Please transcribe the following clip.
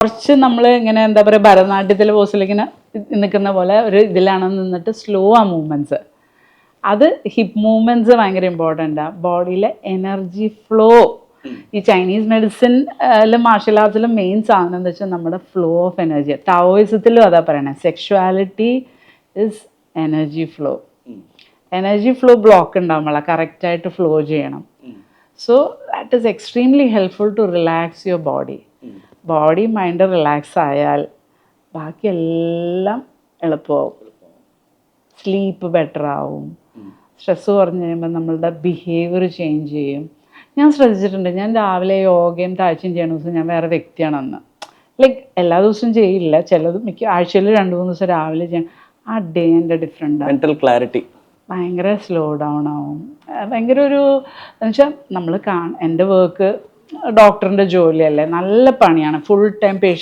കുറച്ച് നമ്മൾ ഇങ്ങനെ എന്താ പറയുക ഭരതനാട്യത്തിൽ പോസിലിങ്ങനെ നിൽക്കുന്ന പോലെ ഒരു ഇതിലാണ് നിന്നിട്ട് സ്ലോ ആ മൂവ്മെന്റ്സ് അത് ഹിപ്പ് മൂവ്മെന്റ്സ് ഭയങ്കര ഇമ്പോർട്ടന്റ് ആണ് ബോഡിയിലെ എനർജി ഫ്ലോ ഈ ചൈനീസ് മെഡിസിൻ മാർഷൽ ആർട്സിലും മെയിൻ സാധനം എന്ന് വെച്ചാൽ നമ്മുടെ ഫ്ലോ ഓഫ് എനർജി ടാവോയിസത്തിലും അതാ പറയണേ. Sexuality is energy flow energy flow block ഉണ്ടാവുമ്പോൾ കറക്റ്റായിട്ട് ഫ്ലോ ചെയ്യണം. So that is extremely helpful to relax your body body mind relax ആയാൽ ബാക്കിയെല്ലാം എളുപ്പമാവും. സ്ലീപ്പ് ബെറ്റർ ആവും. സ്ട്രെസ്സ് കുറഞ്ഞ് കഴിയുമ്പോൾ നമ്മളുടെ ബിഹേവിയർ ചേഞ്ച് ചെയ്യും. ഞാൻ ശ്രദ്ധിച്ചിട്ടുണ്ട്. ഞാൻ രാവിലെ യോഗയും താഴ്ചയും ചെയ്യണ ദിവസം ഞാൻ വേറെ വ്യക്തിയാണെന്ന് ലൈക്ക് എല്ലാ ദിവസവും ചെയ്യില്ല. ചിലത് മിക്ക ആഴ്ചയിൽ രണ്ട് മൂന്ന് ദിവസം രാവിലെ ചെയ്യണം ആ ഡേ എന്റെ ഡിഫറെന്റ് മെന്റൽ ക്ലാരിറ്റി ഭയങ്കര സ്ലോ ഡൗൺ ആവും. ഭയങ്കര ഒരു എന്നുവെച്ചാൽ നമ്മൾ കാ എന്റെ വർക്ക് ഡോക്ടറിന്റെ ജോലിയല്ലേ? നല്ല പണിയാണ്. Full time patient